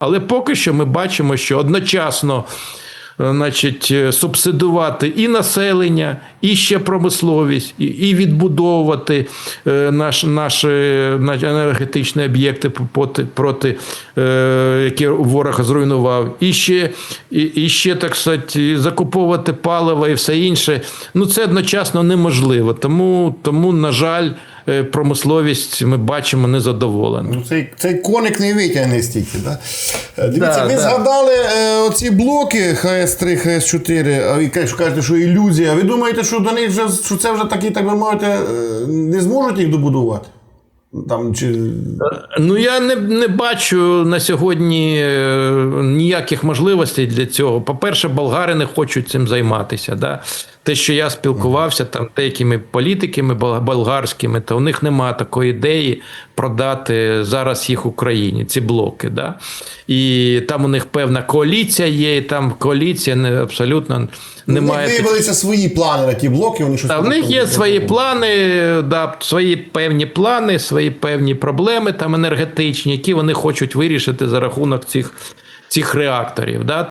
Але поки що ми бачимо, що одночасно е, значить, е, субсидувати і населення, і ще промисловість, і, і відбудовувати е, наш, наші енергетичні об'єкти проти, проти які ворог зруйнував, і ще, і, і ще так сказати, закуповувати паливо і все інше. Ну це одночасно неможливо. Тому, тому на жаль, промисловість ми бачимо незадоволена. Ну, цей, цей коник не витягне стільки. Да? Е, Дивіться, Да, ви да. згадали е, оці блоки ХС3, ХС4, а ви кажете, що ілюзія. Ви думаєте, що до них вже що це вже такі, так би мовити, е, не зможуть їх добудувати? Там, чи... Ну я не, не бачу на сьогодні е, ніяких можливостей для цього. По-перше, болгари не хочуть цим займатися. Да? Те, що я спілкувався там деякими політиками болгарськими, то у них немає такої ідеї продати зараз їх Україні, ці блоки. Да? І там у них певна коаліція є, і там коаліція не абсолютно У них немає. виявилися свої плани на ті блоки, вони щось. Та, в них є свої плани, да, свої певні плани, свої певні проблеми там енергетичні, які вони хочуть вирішити за рахунок цих, цих реакторів. Да?